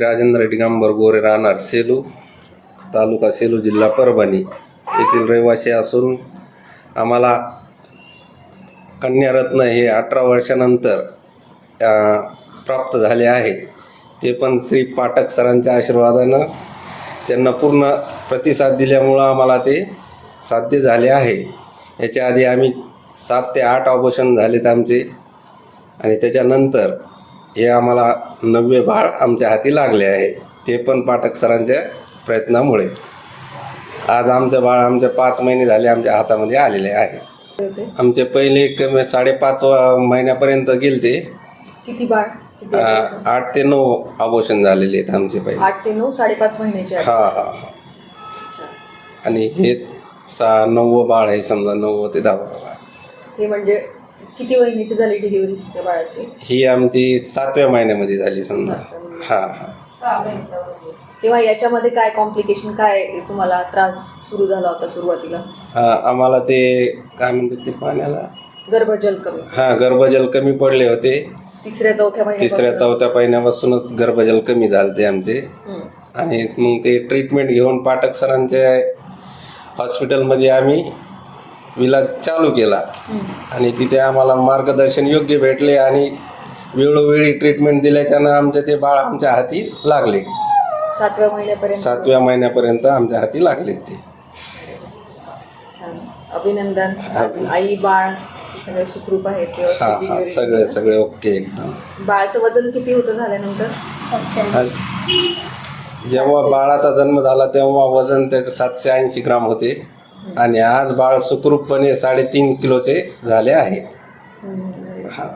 राजेंद्र डिगांबर गोरे राहणार सेलू तालुका सेलू जिल्हा परभणी. येथील रहिवासी असून आम्हाला कन्यारत्न हे अठरा वर्षानंतर प्राप्त झाले आहे. ते पण श्री पाठक सरांच्या आशीर्वादानं त्यांना पूर्ण प्रतिसाद दिल्यामुळं आम्हाला ते साध्य झाले आहे. याच्या आधी आम्ही सात ते आठ ऑपरेशन झालेत आमचे. आणि त्याच्यानंतर हे आम्हाला नववे बाळ आमच्या हाती लागले आहे. ते पण पाठक सरांच्या प्रयत्नामुळे. आज आमचं बाळ आमचे पाच महिने झाले आमच्या हातामध्ये आलेले आहे. आमचे पहिले कमी साडेपाच महिन्यापर्यंत गेलते. किती बाळ? आठ ते नऊ ऑपरेशन झालेले आहेत आमचे पहिले. आठ ते नऊ साडेपाच महिन्याचे. हा हा हा. आणि हे सहा नववं बाळ आहे समजा नव्वद ते दहावं बाळ. हे म्हणजे किती महिन्याची झाली डिलिव्हरी त्या बाळाची? ही आमची सातव्या महिन्यामध्ये झाली समजा. हा हा. तेव्हा याच्यामध्ये काय कॉम्प्लिकेशन काय तुम्हाला त्रास सुरू झाला होता सुरुवातीला? हा आम्हाला ते काय म्हणतात ते पाण्याला? गर्भजल कमी. हा गर्भजल कमी पडले होते. तिसऱ्या चौथ्या तिसऱ्या चौथ्या महिन्यापासूनच गर्भजल कमी झालते आमचे. आणि मग ते ट्रीटमेंट घेऊन पाठक सरांच्या हॉस्पिटलमध्ये आम्ही विलाज चालू केला. आणि तिथे आम्हाला मार्गदर्शन योग्य भेटले आणि वेळोवेळी ट्रीटमेंट दिल्याच्यानं आमचे ते बाळ आमच्या हाती लागले. सातव्या महिन्यापर्यंत? सातव्या महिन्यापर्यंत आमच्या हाती लागले ते. छान. अभिनंदन. आज आई बाळ सगळे सुखरूप आहेत हा व्यवस्थित हा सगळे सगळे ओके एकदम. बाळाचं वजन किती होतं झाल्यानंतर? हा. जेव्हा बाळाचा जन्म झाला तेव्हा वजन त्याचं सातशे ऐंशी ग्राम होते. आणि आज बाळ सुखरूपपणे साडेतीन किलोचे झाले आहे. हा.